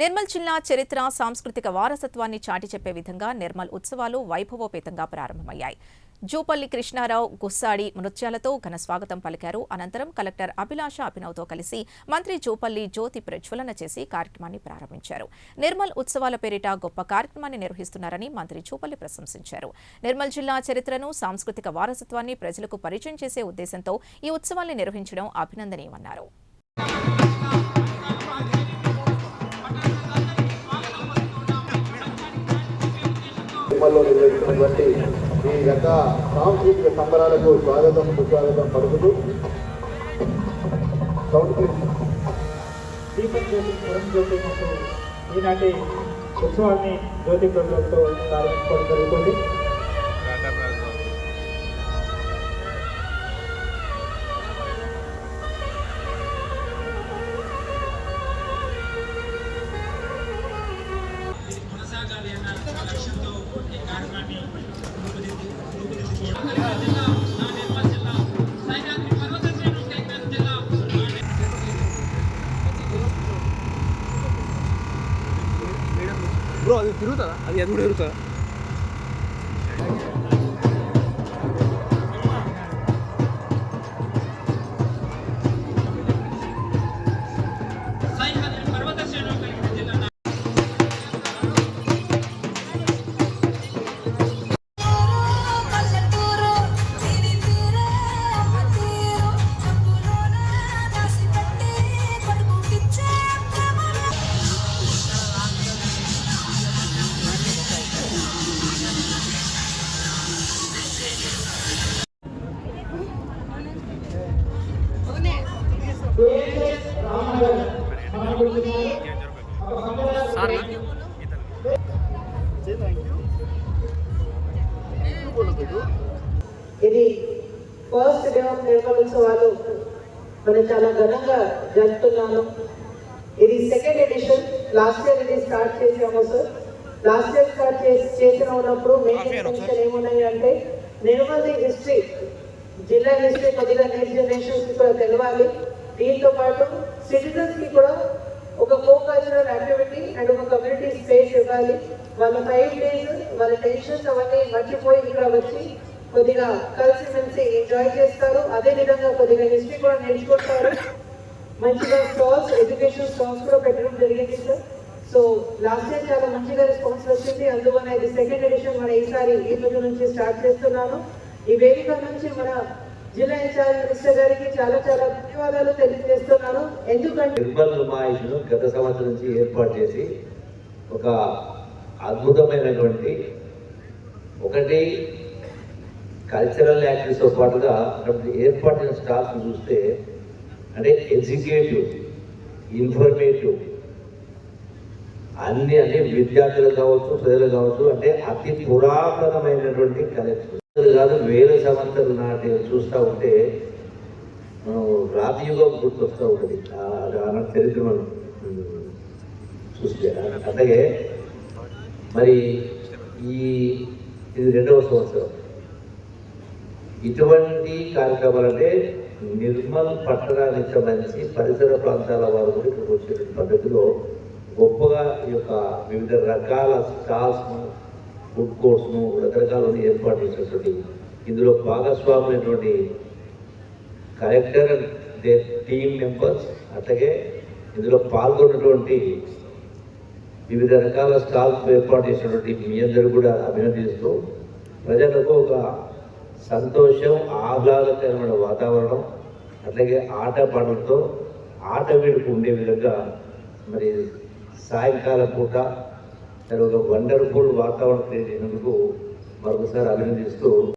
నిర్మల్ జిల్లా చరిత్ర సాంస్కృతిక వారసత్వాన్ని చాటి చెప్పే విధంగా నిర్మల్ ఉత్సవాలు వైభవోపేతంగా ప్రారంభమయ్యాయి. జూపల్లి కృష్ణారావు గుస్సాడి నృత్యాలతో ఘన స్వాగతం పలికారు. అనంతరం కలెక్టర్ అభిలాష అభినవ్తో కలిసి మంత్రి జూపల్లి జ్యోతి ప్రజ్వలన చేసి కార్యక్రమాన్ని ప్రారంభించారు. నిర్మల్ ఉత్సవాల పేరిట గొప్ప కార్యక్రమాన్ని నిర్వహిస్తున్నారని మంత్రి జూపల్లి ప్రశంసించారు. నిర్మల్ జిల్లా చరిత్రను సాంస్కృతిక వారసత్వాన్ని ప్రజలకు పరిచయం చేసే ఉద్దేశంతో ఈ ఉత్సవాన్ని నిర్వహించడం అభినందనీయమన్నారు. సినిమాల్లో నిర్వహిస్తున్నటువంటి ఈ రక సాంస్కృతిక సంబరాలకు స్వాగతం సుస్వాగతం పలుకుతూ సౌండ్ ప్లీజ్. దీపం జ్యోతి పురం జ్యోతి అంటూ ఈనాటి ఉత్సవాన్ని జ్యోతి ప్రజలతో ప్రారంభించుకోవడం జరుగుతుంది బ్రో అది తిరుగుతుందా? అది అది కూడా తిరుగుతుందా? ఇది ఫస్ట్ డే ఆఫ్ నిర్మల్ ఉత్సవాలు మనం చాలా ఘనంగా జరుపుతున్నాము. ఇది సెకండ్ ఎడిషన్ లాస్ట్ ఇయర్ ఇది స్టార్ట్ చేసాము సార్ లాస్ట్ ఇయర్ స్టార్ట్ చేసి చేసిన ఉన్నప్పుడు మెయిన్ ఇంటెన్షన్ ఏమున్నాయి అంటే నిర్మల్ హిస్టరీ. జిల్లా హిస్టరీ కొద్దిగా నెక్స్ట్ జనరేషన్స్ కూడా తెలవాలి. దీంతో పాటు సిటిజన్స్కి కూడా ఒక కో కల్చరల్ యాక్టివిటీ అండ్ ఒక కమ్యూనిటీ స్పేస్ ఇవ్వాలి. వాళ్ళ ఫైవ్ డేస్ వాళ్ళ టెన్షన్స్ అవన్నీ మర్చిపోయి ఇక్కడ వచ్చి కొద్దిగా కలిసి మెలిసి ఎంజాయ్ చేస్తారు. అదే విధంగా కొద్దిగా హిస్టరీ కూడా నేర్చుకుంటారు. మంచిగా స్టాల్స్ ఎడ్యుకేషన్ స్టాల్స్ కూడా పెట్టడం జరిగింది సార్ సో లాస్ట్ ఇయర్ చాలా మంచిగా రెస్పాన్స్ వచ్చింది. అందువల్ల ఇది సెకండ్ ఎడిషన్ మన ఈసారి ఈ రోజు నుంచి స్టార్ట్ చేస్తున్నాను. ఈ వేదిక నుంచి మన జిల్లా ఇన్ఛార్జ్ గారికి చాలా చాలా ధన్యవాదాలు తెలియజేస్తున్నాను. ఎందుకంటే నిర్మల్ నుమాయిష్ను గత సంవత్సరం నుంచి ఏర్పాటు చేసి ఒక అద్భుతమైనటువంటి ఒకటి. కల్చరల్ యాక్టివిటీస్తో పాటుగా అక్కడ ఏర్పాటు చేసిన స్టాఫ్ చూస్తే అంటే ఎడ్యుకేటివ్ ఇన్ఫర్మేటివ్ అన్ని అంటే విద్యార్థులు కావచ్చు ప్రజలు కావచ్చు అంటే అతి పురాతనమైనటువంటి కలెక్షన్ కాదు వేల సంవత్సరం నాటి చూస్తూ ఉంటే మనం రాతి యుగం గుర్తొస్తూ ఉంటుంది. ఆ- చరిత్ర మనం చూస్తే అలాగే మరి ఈ ఇది రెండవ సంవత్సరం. ఇటువంటి కార్యక్రమాలు అంటే నిర్మల్ పట్టణానికి సంబంధించి పరిసర ప్రాంతాల వారు కూడా ఇక్కడికి వచ్చే పద్ధతిలో గొప్పగా ఈ యొక్క వివిధ రకాల స్టాల్స్ ఫుడ్ కోర్ట్స్ను రకరకాలను ఏర్పాటు చేసినటువంటి ఇందులో భాగస్వామైనటువంటి collector and the team members అట్లాగే ఇందులో పాల్గొన్నటువంటి వివిధ రకాల స్టాల్స్ ఏర్పాటు చేసినటువంటి మీ అందరూ కూడా అభినందిస్తూ ప్రజలకు ఒక సంతోషం ఆహ్లాదకరమైన వాతావరణం అట్లాగే ఆట పాటలతో ఆట వేడుకు ఉండే విధంగా మరి సాయంకాల పూట ఒక వండర్ఫుల్ వాతావరణం క్రియేట్ చేసినందుకు మరొకసారి అభినందిస్తూ